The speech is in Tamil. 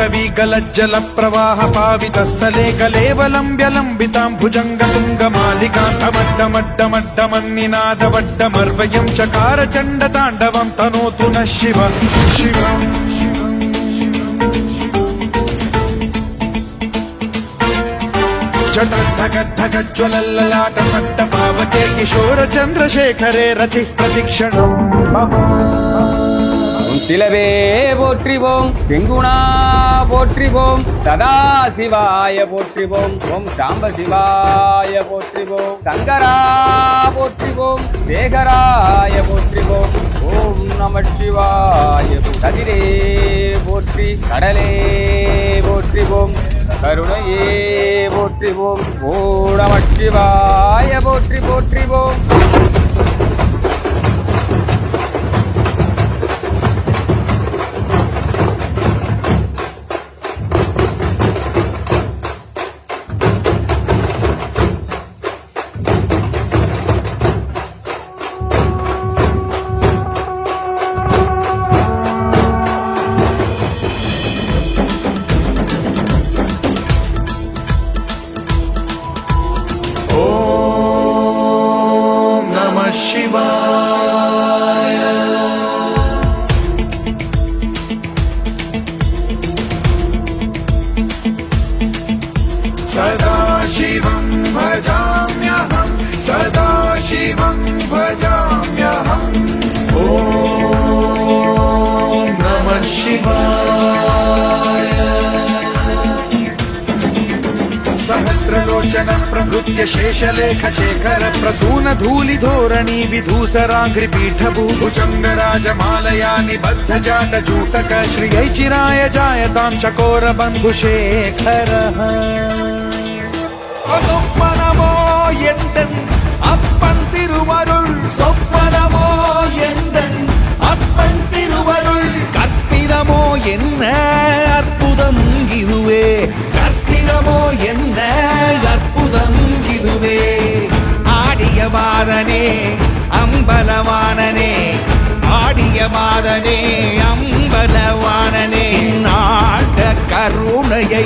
पाटवीकलज्जल प्रवाह पावितस्थले कलेवलम्ब्य लम्बिताम् भुजङ्ग तुङ्गमालिकान्तमड्डमड्डमड्डमन्निनादवड्डमर्वयम् चकार चण्ड ताण्डवम् तनोतु नः शिव शिव जटद्धगद्धगज्ज्वलल्ललाट पट्ट पावके किशोर चन्द्रशेखरे रति प्रतिक्षणम् திலவே போற்றிவோம் செங்குணா போற்றிவோம். சதா சிவாய போற்றிவோம். ஓம் சாம்ப சிவாய போற்றிவோம். சங்கரா போற்றிவோம். சேகராய போற்றிவோம். ஓம் நம சிவாய கதிரே போற்றி கடலே போற்றிவோம். கருணையே போற்றிவோம். ஓ நம சிவாய போற்றி போற்றிவோம். शिवाय सदा शिवं भजाम्यहं सदा शिवं भजाम्यहम् ॐ सहस्रलोचन प्रभृत्य शेषलेख शेखर प्रसून धूलि धोरणी विधूसराघ्रिपीठ भूभुजङ्ग राजमालया निबद्ध जाट जूटक श्रियै चिराय जायतां चकोर बन्धुशेखरः। என்ன அற்புதம் இதுவே? ஆடிய மாதனே அம்பலவானனே ஆடிய மாதனே அம்பலவானனே நாட கருணையை